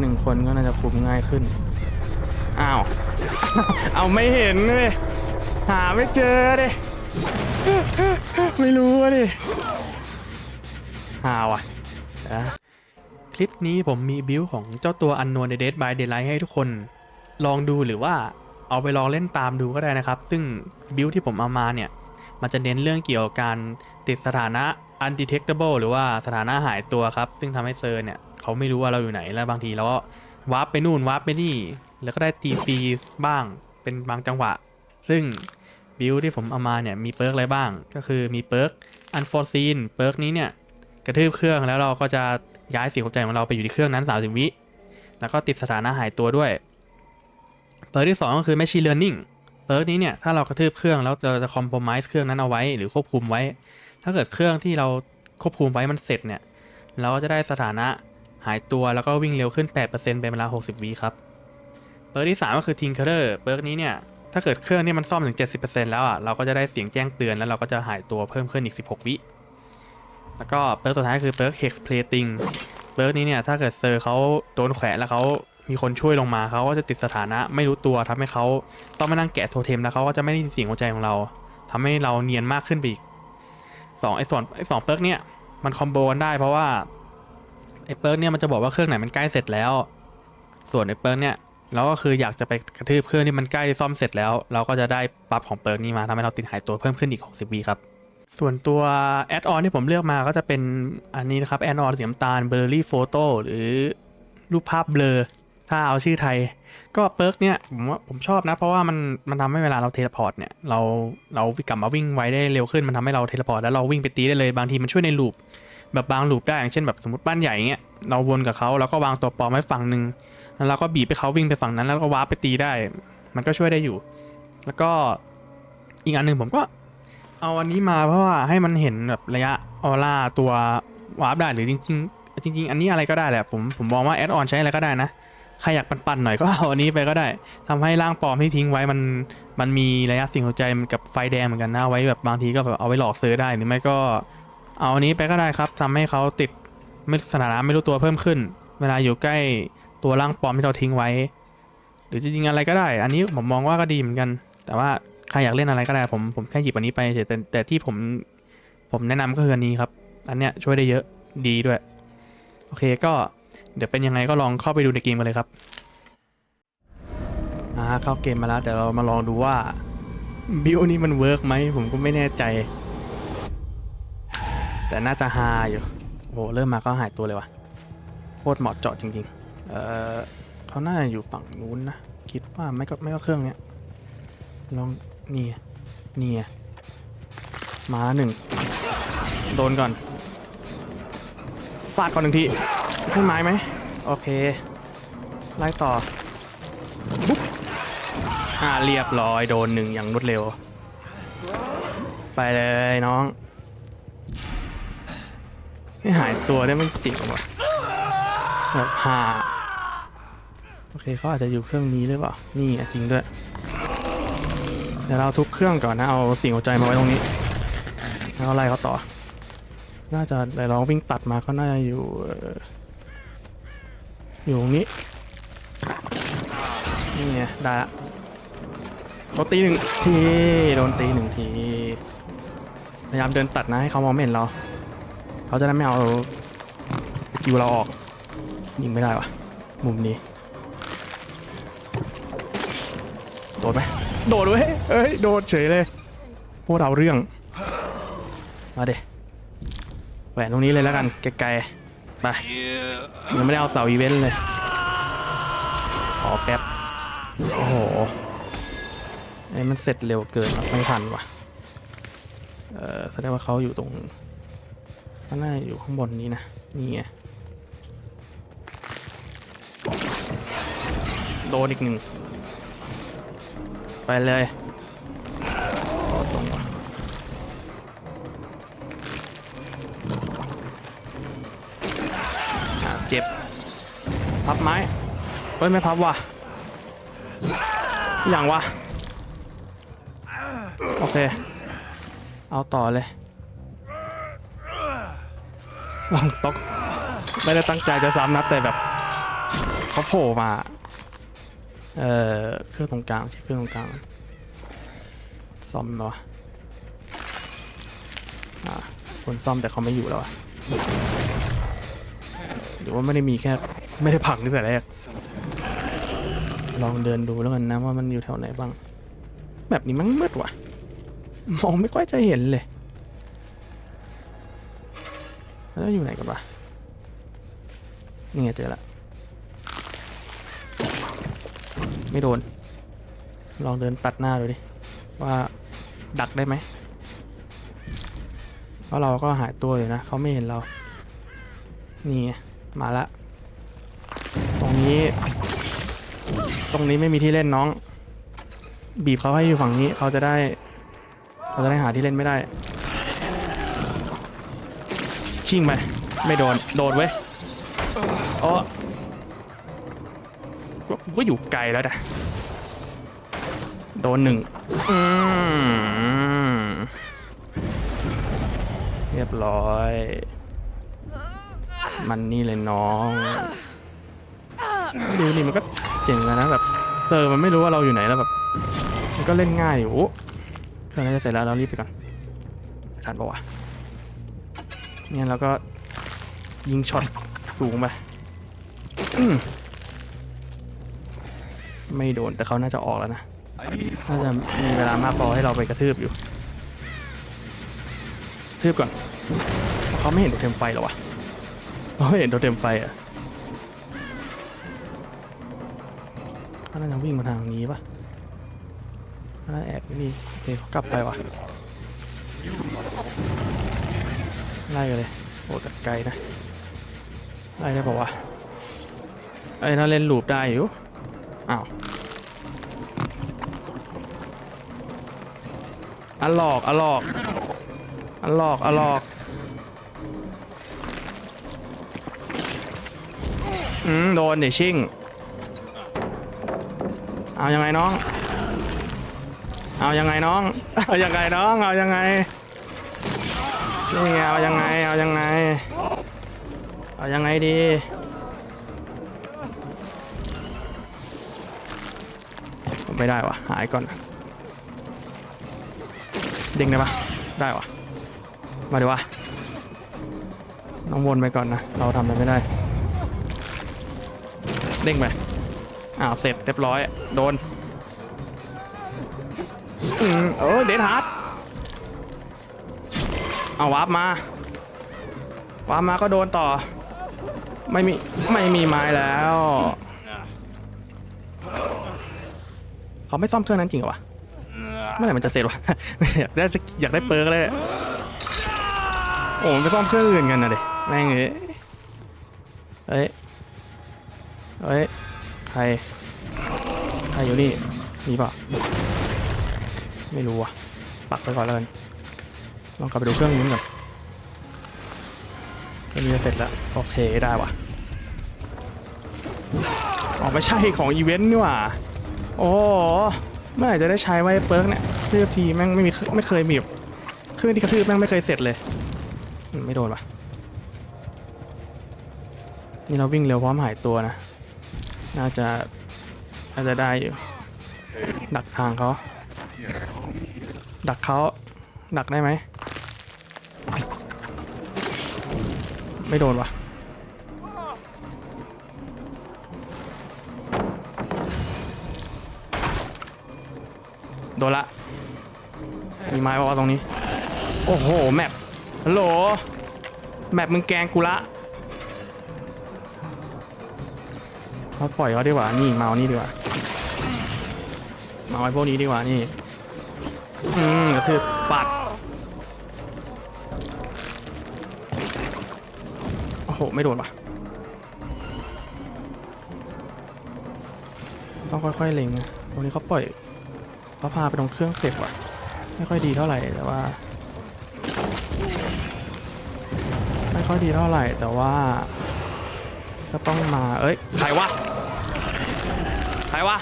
หนึ่งคนก็น่าจะคุมง่ายขึ้น อ้าว เอาไม่เห็นเลยหาไม่เจอเลยไม่รู้ดิหาว่ะเดี๋ยวนะคลิปนี้ผมมีบิวของเจ้าตัว Unknown The Dead by Daylight ให้ทุกคน ลองดูหรือว่าเอาไปลองเล่นตามดูก็ได้นะครับ ซึ่งบิวที่ผมเอามาเนี่ย มันจะเน้นเรื่องเกี่ยวกับการติดสถานะ undetectable หรือว่าสถานะหายตัวครับ ซึ่งทำให้เซอร์เนี่ยเขาไม่รู้ว่าเราอยู่ไหนแล้วบางทีเราก็วาร์ปไปนู่นวาร์ปไปนี่ แล้วก็ได้ตีฟรีบ้างเป็นบางจังหวะ ซึ่งบิลที่ผมเอามาเนี่ยมีเปิร์กอะไรบ้าง ก็คือมีเปิร์ก unforeseen เปิร์กนี้เนี่ยกระทืบเครื่องแล้วเราก็จะย้ายเสียงหัวใจของเราไปอยู่ที่เครื่องนั้น 30 วิแล้วก็ติดสถานะหายตัวด้วย เปิร์กที่ 2 ก็คือ machine learning เปิร์กนี้เนี่ยถ้าเรากระทืบเครื่องแล้วเราจะ compromise เครื่องนั้นเอาไว้หรือควบคุมไว้ ถ้าเกิดเครื่องที่เราควบคุมไว้มันเสร็จเนี่ย เราก็จะได้สถานะหายตัวแล้วก็วิ่งเร็วขึ้น 8%เป็นเวลา 60วิครับเปิร์กที่ 3 ก็คือ Tinkerer เปิร์กนี้เนี่ย ถ้าเกิดเครื่องนี่มันซ่อมถึง 70%แล้วอะเราก็จะได้เสียงแจ้งเตือนแล้วเราก็จะหายตัวเพิ่มขึ้นอีก 16 วิแล้วก็เปิร์กสุดท้ายคือเปิร์ก Hex Plating เปิร์กนี้เนี่ยถ้าเกิดเซอร์เขาโดนแขวนแล้วเขามีคนช่วยลงมาเขาก็จะติดสถานะไม่รู้ตัวทำให้เขาต้องมานั่งแกะโทเทมแล้วเขาก็จะไม่ได้ยินเสียงหัวใจของเราทำให้เราเนียนมากขึ้นไปอีก สองไอ้ส่วนไอ้สองเปิร์กเนี่ยมันคอมโบกันได้เพราะว่าไอ้เปิร์กเนี่ยมันจะบอกว่าเครื่องไหนมันใกล้เสร็จแล้ว ส่วนไอ้เปิร์กเนี่ยเราก็คืออยากจะไปกระทืบเครื่องที่มันใกล้ซ่อมเสร็จแล้ว เราก็จะได้ปรับของเปิร์กนี้มาทำให้เราติดหายตัวเพิ่มขึ้นอีก 60วีครับส่วนตัวแอดออนที่ผมเลือกมาก็จะเป็นอันนี้นะครับแอดออนสีน้ำตาลเบอร์รี่โฟโต้หรือรูปภาพเบลอ ถ้าเอาชื่อไทย ก็เปิร์กเนี่ยผมว่าผมชอบนะ เพราะว่ามันมันทำให้เวลาเราเทเลพอร์ตเนี่ยเราเรากลับมาวิ่งไวได้เร็วขึ้นมันทำให้เราเทเลพอร์ตแล้วเราวิ่งไปตีได้เลยบางทีมันช่วยในลูปแบบบางลูปได้อย่างเช่นแบบสมมติบ้านใหญ่เงี้ยเราวนกับเขาแล้วก็วางตัวปลอมไว้ฝั่งหนึ่งแล้วเราก็บีบไปเขาวิ่งไปฝั่งนั้น แล้วก็วาร์ปไปตีได้ มันก็ช่วยได้อยู่ แล้วก็อีกอันหนึ่งผมก็เอาอันนี้มาเพราะว่าให้มันเห็นแบบระยะออร่าตัววาร์ปได้หรือจริง ๆ จริง ๆ อันนี้อะไรก็ได้แหละผมผมมองว่าแอดออนใช้อะไรก็ได้นะ ใครอยากปั่นๆหน่อยก็เอาอันนี้ไปก็ได้ทำให้ร่างปลอมที่ทิ้งไว้มันมันมีระยะสิ่งหัวใจมันกับไฟแดงเหมือนกันนะเอาไว้แบบบางทีก็แบบเอาไว้หลอกซื้อได้หรือไม่ก็เอาอันนี้ไปก็ได้ครับทำให้เขาติดไม่สถานะไม่รู้ตัวเพิ่มขึ้น เวลาอยู่ใกล้ตัวร่างปลอมที่เราทิ้งไว้ หรือจริงๆอะไรก็ได้ อันนี้ผมมองว่าก็ดีเหมือนกัน แต่ว่าใครอยากเล่นอะไรก็ได้ผมผมแค่หยิบอันนี้ไปเฉยแต่แต่ที่ผมผมแนะนำก็คืออันนี้ครับ อันเนี้ยช่วยได้เยอะดีด้วย โอเคก็ เดี๋ยวเป็นยังไงก็ลองเข้าไปดูในเกมกันเลยครับอ่าเข้าเกมมาแล้วเดี๋ยวเรามาลองดูว่าบิวนี้มันเวิร์กไหมผมก็ไม่แน่ใจ แต่น่าจะฮาอยู่โอ้โหเริ่มมาก็หายตัวเลยว่ะโคตรเหมาะเจาะจริงๆ เออเขาน่าจะอยู่ฝั่งนู้นนะ คิดว่าไม่ก็ไม่ก็เครื่องเนี้ยลองนี่นี่มาหนึ่งโดนก่อนฟาดก่อนหนึ่งที ขึ้นไม้ไหมโอเค ไล่ต่อบุ๊บอ่าเรียบร้อยโดนหนึ่งอย่างรวดเร็ว ไปเลยน้อง ไม่หายตัวได้มันจริงว่ะแบบหาโอเคเขาอาจจะอยู่เครื่องนี้หรือเปล่า นี่จริงด้วย เดี๋ยวเราทุบเครื่องก่อนนะ เอาสิ่งหัวใจมาไว้ตรงนี้ แล้วไล่เขาต่อ น่าจะเดี๋ยวเราวิ่งตัดมาเขาน่าจะอยู่ อยู่ตรงนี้ นี่ไงได้ละโดนตีหนึ่งที โดนตีหนึ่งที พยายามเดินตัดนะให้เขามองไม่เห็นเรา เขาจะได้ไม่เอาสกิลเราออก ยิงไม่ได้วะมุมนี้ โดดไหมโดดเว้ยเอ้ย โดดเฉยเลย พวกเราเรื่อง มาเดแหวนตรงนี้เลยแล้วกัน ไกลๆ ไปยังไม่ได้เอาเสาอีเวนต์เลย ขอแป๊บ โอ้โหไอ้มันเสร็จเร็วเกินไม่ทันว่ะ เออแสดงว่าเขาอยู่ตรงน่าจะอยู่ข้างบนนี้นะ นี่ไง โดนอีกหนึ่ง ไปเลย เจ็บ พับไม้ เฮ้ย ไม่พับว่ะ อย่างวะ โอเค เอาต่อเลยลองตกไม่ได้ตั้งใจจะซ้ำนะแต่แบบเขาโผล่มา เอ่อเครื่องตรงกลางใช่เครื่องตรงกลางซ่อมเหรอวะอ่าคนซ่อมแต่เขาไม่อยู่แล้วอะ ว่าไม่ได้มีแค่ไม่ได้พังตั้งแต่แรก ลองเดินดูแล้วกันนะว่ามันอยู่แถวไหนบ้าง แบบนี้มันมืดว่ะ มองไม่ค่อยจะเห็นเลย แล้วอยู่ไหนกันวะนี่ไงเจอละ ไม่โดน ลองเดินตัดหน้าดูดิ ว่าดักได้ไหมเพราะเราก็หายตัวอยู่นะ เขาไม่เห็นเรา นี่ มาละ ตรงนี้ ตรงนี้ไม่มีที่เล่นน้อง บีบเขาให้อยู่ฝั่งนี้เขาจะได้เขาจะได้หาที่เล่นไม่ได้ ชิ่งไป ไม่โดน โดนเว้ยอ๋อก็ก็อยู่ไกลแล้วนะโดนหนึ่งเรียบร้อย มันนี่เลยน้องดูนี่มันก็เจ๋งแล้วนะแบบเซอร์มันไม่รู้ว่าเราอยู่ไหนแล้วแบบมันก็เล่นง่ายอยู่เครื่องน่าจะเสร็จแล้วเรารีบไปก่อนทันปะวะงั้นเราก็ยิงช็อตสูงไปไม่โดนแต่เขาน่าจะออกแล้วนะน่าจะมีเวลามากพอให้เราไปกระทืบอยู่ทืบก่อนเขาไม่เห็นโดเทมไฟหรอวะ เขาเห็นโดเทมไฟอะเขาน่าจะวิ่งมาทางนี้ปะน่าแอบไม่ดีโอเคเขากลับไปวะไล่กันเลยโอ้แต่ไกลนะไล่ได้ปะวะไอ้ยน่าเล่นลูปได้อยู่อ้าวอันหลอกอันหลอกอันหลอกอันหลอก อืมโดนเดี๋ยวชิ่ง เอายังไงน้อง เอายังไงน้อง เอายังไงน้อง เอายังไง นี่เอายังไง เอายังไง เอายังไงดี ไม่ได้วะหายก่อน เด้งได้ปะได้วะมาดีวะน้องวนไปก่อนนะ เราทำอะไรไม่ได้ เด้งไปอ้าวเสร็จเรียบร้อย โดนอืมเออเดนฮาร์ดเอาวาร์ปมาวาร์ปมาก็โดนต่อ ไม่มี ไม่มีไม้แล้ว เขาไม่ซ่อมเครื่องนั้นจริงเหรอวะเมื่อไหร่มันจะเสร็จวะ อยากได้อยากได้เปิร์กเลย โอ้ไปซ่อมเครื่องอื่นกันนะเด็แม่งเอ้ย เฮ้ย ใคร ใครอยู่นี่ มีป่ะ ไม่รู้ว่ะ ปักไปก่อนแล้วกันลองกลับไปดูเครื่องนู้นก่อนเครื่องนี้จะเสร็จแล้ว โอเคได้ว่ะอ๋อไม่ใช่ของอีเวนต์นี่หว่าโอ้เมื่อไหร่จะได้ใช้ไว้เปิร์กเนี่ยกระทืบทีแม่งไม่มีไม่เคยมีเครื่องที่กระทืบแม่งไม่เคยเสร็จเลย ไม่โดนปะนี่เราวิ่งเร็วพร้อมหายตัวนะ น่าจะ น่าจะได้อยู่ ดักทางเขา ดักเขา ดักได้ไหม ไม่โดนวะโดนละ มีไม้บอกว่าตรงนี้ โอ้โห แมปฮัลโหล แมปมึงแกล้งกูละ เราปล่อยเขาดีกว่า นี่เมานี่ดีกว่า เมาไอ้พวกนี้ดีกว่านี่ อืมกระทืบปัด โอ้โห ไม่โดนปะต้องค่อยๆเล็งตรงนี้เขาปล่อยเขาพาไปตรงเครื่องเสร็จว่ะ ไม่ค่อยดีเท่าไหร่แต่ว่า ไม่ค่อยดีเท่าไหร่แต่ว่า ก็ต้องมา เอ้ย ใครวะ ใครวะ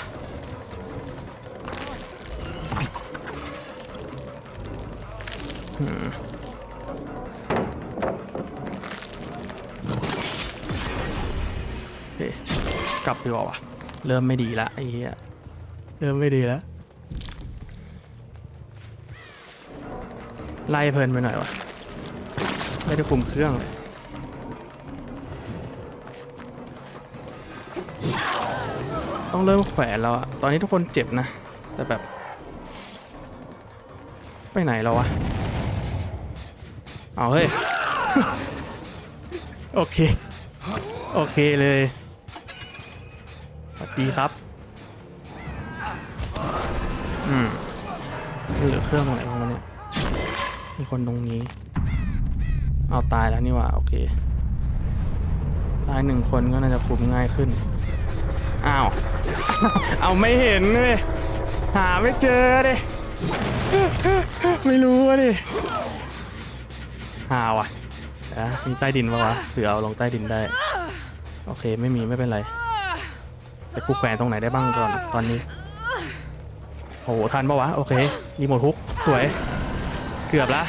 อืมโอเคกลับดีกว่าวะเริ่มไม่ดีละไอ้เหี้ย เริ่มไม่ดีแล้ว ไล่เพลินไปหน่อยวะ ไม่ได้คุมเครื่องเลย ต้องเริ่มแขวนแล้วอะตอนนี้ทุกคนเจ็บนะ แต่แบบ ไปไหนแล้ววะ เอาเฮ้ย โอเค โอเคเลยสวัสดีครับ อืมเหลือเครื่องตรงไหนบ้างวะเนี่ย มีคนตรงนี้ เอาตายแล้วนี่ว่า โอเค ตายหนึ่งคนก็น่าจะคุมง่ายขึ้น อ้าว เอาไม่เห็นเลยหาไม่เจอเลยไม่รู้อะดิหาว่ะนะมีใต้ดินปะวะเผื่อเอาลงใต้ดินได้ โอเคไม่มีไม่เป็นไรแต่กูแขวนตรงไหนได้บ้างก่อนตอนนี้โอ้โหทันปะวะโอเครีโมทฮุกสวย เกือบละ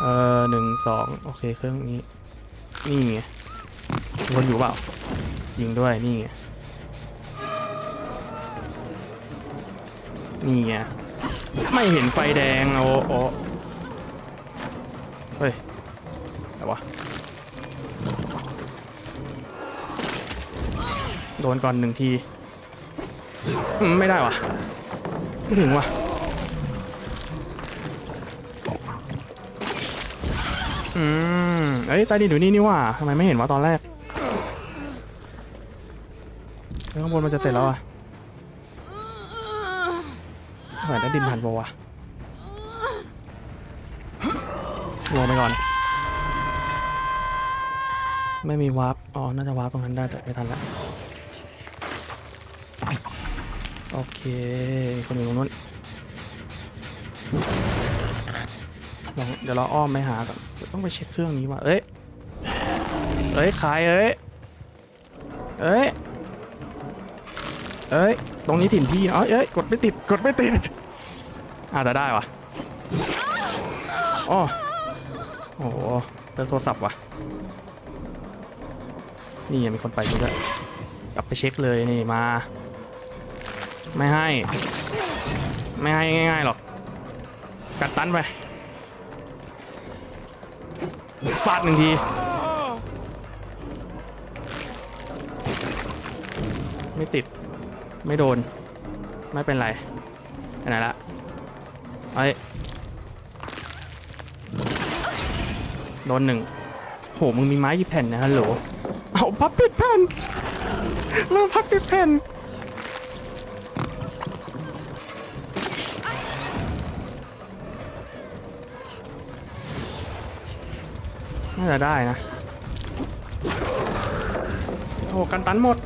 เออหนึ่งสองโอเคเครื่องนี้นี่ไงคนอยู่เปล่า ยิงด้วยนี่ไงนี่ไงไม่เห็นไฟแดงโอ้โอ้เฮ้ยอะไรวะโดนก่อนหนึ่งที ไม่ได้วะไม่ถึงวะอืมเอ้ยใต้ดินอยู่นี่นี่ว่าทำไมไม่เห็นวะตอนแรก แล้วข้าง บนมันจะเสร็จแล้วอะเหมือนได้ดินทันปะวะลงไปก่อน ไม่มีวาร์ป อ๋อ น่าจะวาร์ปตรงนั้นได้แต่ไม่ทันละ โอเค คนอยู่ตรงนู้นลองเดี๋ยวเราอ้อมไปหาก่อน ต้องไปเช็คเครื่องนี้ว่ะ เอ้ย เอ้ยขายเอ้ย เอ้ย เอ้ย ตรงนี้ถิ่นพี่เอ้ยเอ้ยกดไม่ติด กดไม่ติดอาจจะได้วะอ๋อโอ้โหเติมโทรศัพท์ว่ะนี่ยังมีคนไปจริงด้วยกลับไปเช็คเลยนี่มา ไม่ให้ ไม่ให้ง่ายๆหรอก กัดตันไปฟาดหนึ่งทีไม่ติด ไม่โดน ไม่เป็นไรไปไหนละเอ้ยโดนหนึ่งโหมึงมีไม้กี่แผ่นนะฮัลโหลเอาพับปิดแผ่นเราพับปิดแผ่นน่าจะได้นะโอ้กันตันหมด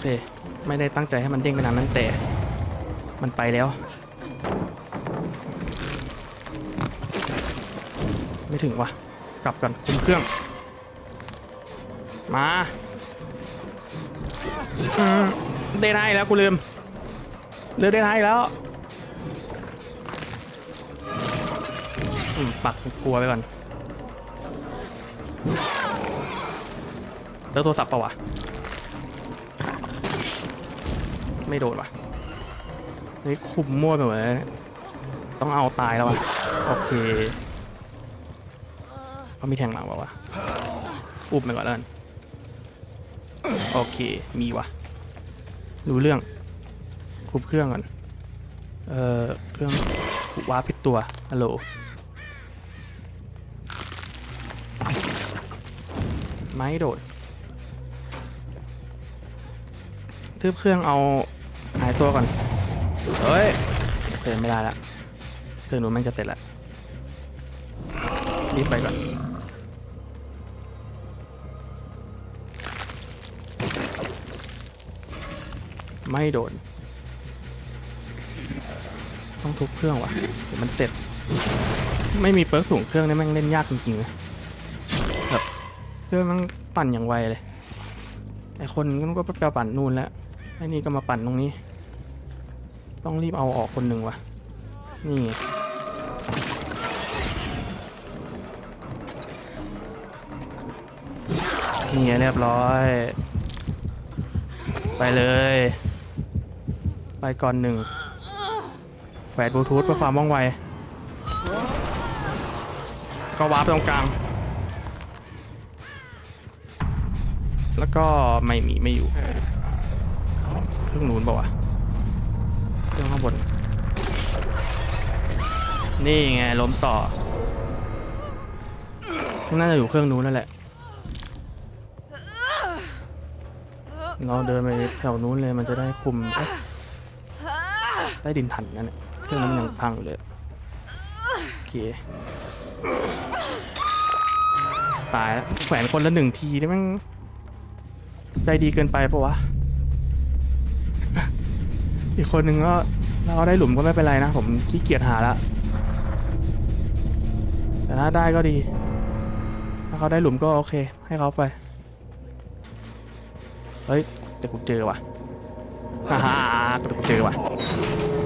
เค ไม่ได้ตั้งใจให้มันเด้งไปนานนั้นแต่ มันไปแล้ว ไม่ถึงวะกลับก่อนคุมเครื่อง มาอืมเดนไอแล้วกูลืมลืมเดนไอแล้วปักกลัวไปก่อนแล้วโทรศัพท์ปะวะ ไม่โดนวะนี่คุมมั่วไปหมดเลยต้องเอาตายแล้ววะโอเคเขามีแทงหลังวะวะอุ้มไปก่อนแล้วกันโอเคมีวะรู้เรื่องคุมเครื่องก่อนเอ่อเครื่องว้าผิดตัวฮัลโหลไม้โดดทืบเครื่องเอา หายตัวก่อนเฮ้ยเดินไม่ได้ละเครื่องหนูแม่งจะเสร็จละรีบไปก่อนไม่โดน ต้องทุบเครื่องว่ะเดี๋ยวมันเสร็จ ไม่มีเปิร์กถุงเครื่องนี่แม่งเล่นยากจริงๆนะแบบเครื่องมันปั่นอย่างไวเลยไอคนนู้นก็ไปปั่นนู่นแล้ว ไอ้นี่ก็มาปั่นตรงนี้ ต้องรีบเอาออกคนหนึ่งว่ะนี่ไงนี่ไงเรียบร้อย ไปเลย ไปก่อนหนึ่งแฝดบลูทูธเพื่อความว่องไว ก็วาร์ปตรงกลาง แล้วก็ไม่มีไม่อยู่ เครื่องนู้นเปล่าวะเครื่องข้างบน นี่ไงล้มต่อ น่าจะอยู่เครื่องนู้นนั่นแหละ เราเดินไปแถวนู้นเลยมันจะได้คุมใต้ดินทันนั่นแหละเครื่องนั้นมันยังพังอยู่เลย โอเค ตายแล้วแขวนคนละหนึ่งทีได้มั้งใจดีเกินไปปะวะ อีกคนหนึ่งก็ถ้าเขาได้หลุมก็ไม่เป็นไรนะ ผมขี้เกียจหาละแต่ถ้าได้ก็ดี ถ้าเขาได้หลุมก็โอเค ให้เขาไป เฮ้ย แต่กูเจอว่ะฮ่าฮ่าแต่กูเจอว่ะ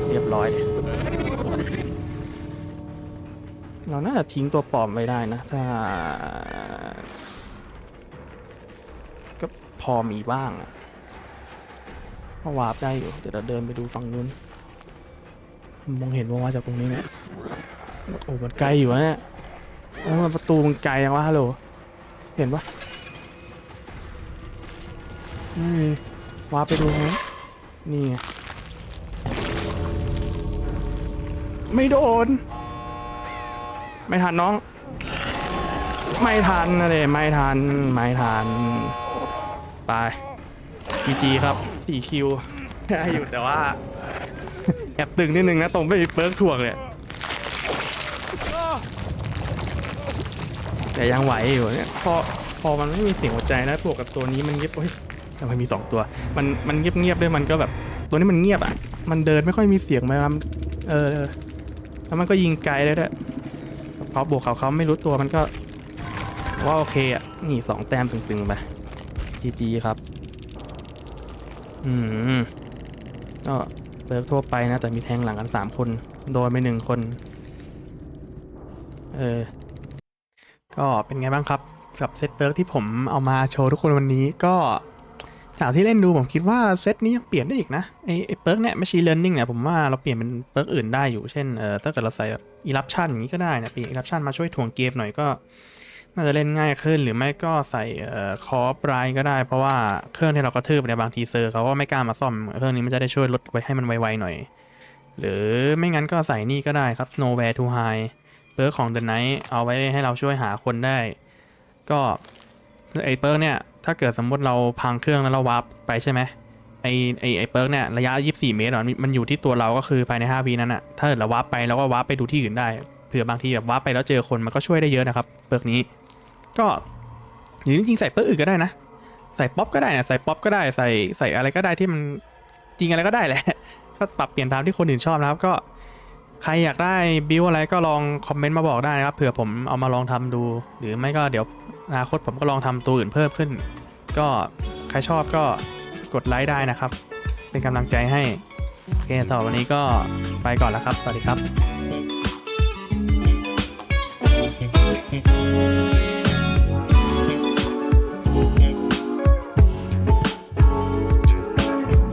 เรียบร้อยเลยเราน่าจะทิ้งตัวปลอมไว้ได้นะ ถ้า ก็พอมีบ้างอะ ก็วาร์ปได้อยู่ เดี๋ยวเราเดินไปดูฝั่งนู้น มองเห็นว่ามาจากตรงนี้เนี่ยโอ้มันไกลอยู่นะเนี่ยแล้วมันประตูมันไกลยังวะฮัลโหล เห็นปะนี่วาร์ปไปดูไหมนี่ไงไม่โดน ไม่ทันน้อง ไม่ทันนะเดไม่ทัน ไม่ทัน ไปจีจีครับ สี่คิว ได้อยู่แต่ว่า แอบตึงนิดนึงนะตรงไปเปิร์กถ่วงเนี่ยแต่ยังไหวอยู่เนี่ยพอพอมันไม่มีเสียงหัวใจนะถ่วงกับตัวนี้มันเงียบเฮ้ยทำไมมีสองตัว มันมันเงียบเงียบๆด้วยมันก็แบบ ตัวนี้มันเงียบอะ มันเดินไม่ค่อยมีเสียงมาเออเออแล้วมันก็ยิงไกลได้ด้วยพอบวกเขาเขาไม่รู้ตัวมันก็ว่าโอเคอะนี่สองแต้มตึงๆไปจีจีครับ อืมก็เปิร์กทั่วไปนะ แต่มีแทงหลังกันสามคน โดนไปหนึ่งคน เออ ก็เป็นไงบ้างครับ กับเซตเปิร์กที่ผมเอามาโชว์ทุกคนวันนี้ก็จากที่เล่นดูผมคิดว่าเซตนี้ยังเปลี่ยนได้อีกนะไอไอเปิร์กเนี่ย machine learning เนี่ยผมว่าเราเปลี่ยนเป็นเปิร์กอื่นได้อยู่เช่นเออถ้าเกิดเราใส่แบบ eruption อย่างนี้ก็ได้นะเปลี่ยน eruption มาช่วยถ่วงเกมหน่อยก็ น่าจะเล่นง่ายขึ้นหรือไม่ก็ใส่เอ่อคอปไรก็ได้ เพราะว่าเครื่องที่เรากระทืบเนี่ยบางทีเซอร์เขาก็ไม่กล้ามาซ่อม เครื่องนี้มันจะได้ช่วยลดไว้ให้มันไวๆหน่อย หรือไม่งั้นก็ใส่นี่ก็ได้ครับ nowhere to hide เปิร์กของ The Night เอาไว้ให้เราช่วยหาคนได้ ก็ไอเปิร์กเนี่ยถ้าเกิดสมมติเราพังเครื่องแล้วเราวาร์ปไปใช่ไหมไอไอไอเปิร์กเนี่ยระยะ 24 เมตรมันมันอยู่ที่ตัวเราก็คือภายใน 5วินั้นอะถ้าเกิดเราวาร์ปไปเราก็วาร์ปไปดูที่อื่นได้เผื่อบางทีแบบวาร์ปไปแล้วเจอคนมันก็ช่วยได้เยอะนะครับเปิร์กนี้ ก็หรือจริงๆใส่เปิร์กอื่นก็ได้นะ ใส่ป๊อปก็ได้นะใส่ป๊อปก็ได้ใส่ใส่อะไรก็ได้ที่มันจริงอะไรก็ได้แหละ ก็ปรับเปลี่ยนตามที่คนอื่นชอบนะครับ ก็ใครอยากได้บิวอะไรก็ลองคอมเมนต์มาบอกได้นะครับเผื่อผมเอามาลองทำดู หรือไม่ก็เดี๋ยวอนาคตผมก็ลองทำตัวอื่นเพิ่มขึ้น ก็ใครชอบก็กดไลค์ได้นะครับ เป็นกำลังใจให้โอเคสำหรับวันนี้ก็ไปก่อนแล้วครับ สวัสดีครับ